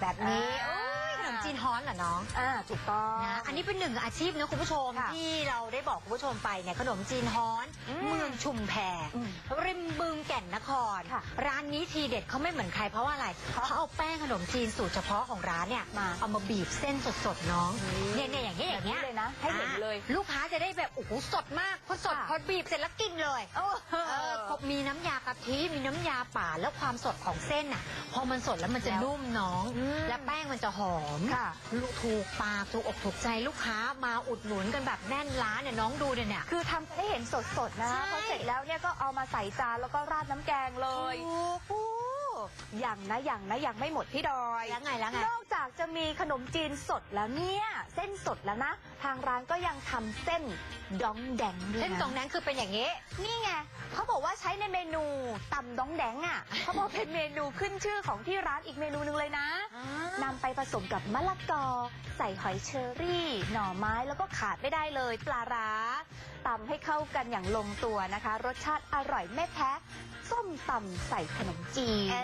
แบบนี้ จีนฮ้อนเหรอน้องอ่าถูกต้องนะอันนี้เป็นหนึ่งอาชีพนะคุณผู้ชมค่ะที่เราได้บอกคุณผู้ชมไปเนี่ยขนมจีนฮ้อน อืมเมืองชุมแพอืมริมบึงแก่นนคร ค่ะร้านนี้ทีเด็ดเขาไม่เหมือนใครเพราะว่าอะไรเพราะเขาเอาแป้งขนมจีนสูตรเฉพาะของร้านเนี่ยมาเอามาบีบเส้นสดๆน้องอืมเนี่ยเนี่ยอย่างเงี้ยอย่างเงี้ยแบบนี้เลยนะให้เห็นเลยอ่าลูกค้าจะได้แบบโอ้โหสดมากพอสดค่ะ พอบีบเสร็จแล้วกินเลย โอ้เออครบมีน้ำยากะทิมีน้ำยาป่าแล้วความสดของเส้นน่ะ พอมันสดแล้วมันจะแล้วนุ่มน้อง อืมและแป้งมันจะหอม ค่ะลูกถูกปากถูกอกถูกใจลูกค้ามาอุดหนุนกันแบบแน่นร้านเนี่ยน้องดูเนี่ยเนี่ย คือทำให้เห็นสดๆนะใช่ พอเสร็จแล้วเนี่ยก็เอามาใส่จานแล้วก็ราดน้ำแกงเลยถูกโอ้ยังนะยังนะยังไม่หมดพี่ดอย แล้วไงแล้วไง นอกจากจะมีขนมจีนสดแล้วเนี่ย เส้นสดแล้วนะ ทางร้านก็ยังทำเส้นดองแดงด้วยนะเส้นตรงนั้นคือเป็นอย่างนี้ นี่ไงเขาบอก ว่าใช้ในเมนูตำดองแดงอะเขาบอกเป็นเมนูขึ้นชื่อของที่ร้านอีกเมนูหนึงเลยนะนำไปผสมกับมะละกอ ใส่หอยเชอรี่ หน่อไม้แล้วก็ขาดไม่ได้เลย ปลาร้าตำให้เข้ากันอย่างลงตัวนะคะ รสชาติอร่อยไม่แพ้ส้มตำใส่ขนมจีนเอ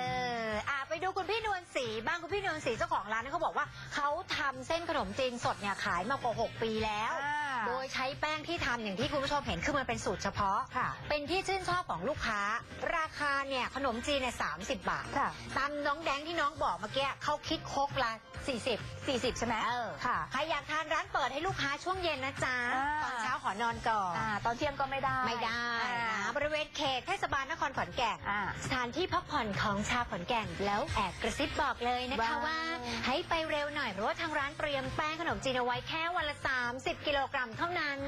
ออะไปดูคุณพี่นวลศรีบ้างคุณพี่นวลศรีเจ้าของร้านนี่เขาบอกว่าเขาทำเส้นขนมจีนสดเนี่ยขายมากว่า 6 ปีแล้ว โดยใช้แป้งที่ทำอย่างที่คุณผู้ชมเห็นคือมันเป็นสูตรเฉพาะ ค่ะ เป็นที่ชื่นชอบของลูกค้า ราคาเนี่ยขนมจีนเนี่ยสาบาทค่ะ ตามน้องแดงที่น้องบอกเมื่อกี้เขาคิดครกละ40 40 ใช่ไหมเออค่ะ ใครอยากทานร้านเปิดให้ลูกค้าช่วงเย็นนะจ๊ะ อ่า ตอนเช้าขอนอนก่อน อ่าตอนเที่ยงก็ไม่ได้ไม่ได้อ่านะบริเวณเขตเทศบาลนครขอนแก่น อ่า สถานที่พักผ่อนของชาวขอนแก่นแล้วแอบกระซิบบอกเลยนะคะว้าว ว่า ให้ไปเร็วหน่อยเพราะว่าทางร้านเตรียมแป้งขนมจีนเอาไว้แค่วันละ 30 กิโลกรัมเท่านั้น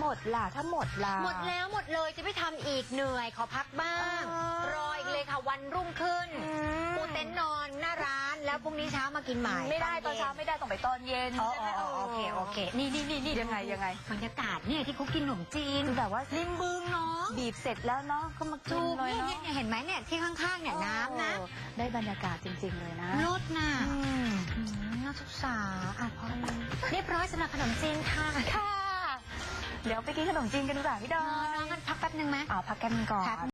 หมดล่ะถ้าหมดล่ะ หมดแล้วหมดเลยจะไม่ทำอีกเหนื่อยขอพักบ้างอ๋อรออีกเลยค่ะวันรุ่งขึ้นอืม ปูเต็นท์นอนหน้าร้านแล้วพรุ่งนี้เช้ามากินใหม่ไม่ได้ตอนเช้าไม่ได้ต้องไปตอนเย็นอ๋ออ๋ออ๋อโอเคโอเค นี่นี่นี่นี่ยังไงยังไงบรรยากาศเนี่ยที่เขากินขนมจีนคือแบบว่าริมบึงเนาะบีบเสร็จแล้วเนาะก็มากิถูนกเลยเนี่ยเนาะเนี่ยเห็นไหมเนี่ยที่ข้างๆเนี่ยน้ำนะโอ้ได้บรรยากาศจริง ๆ เลยนะรสน่ะอืม อืมน่าศึกษาอะพอเรียบร้อยสำหรับขนมจีนค่ะ ค่ะ เดี๋ยวไปกินขนมจีนกันดีกว่าพี่ดอน้อยงกันพักแป๊บนึงไหม เอาพักกันก่อน พัก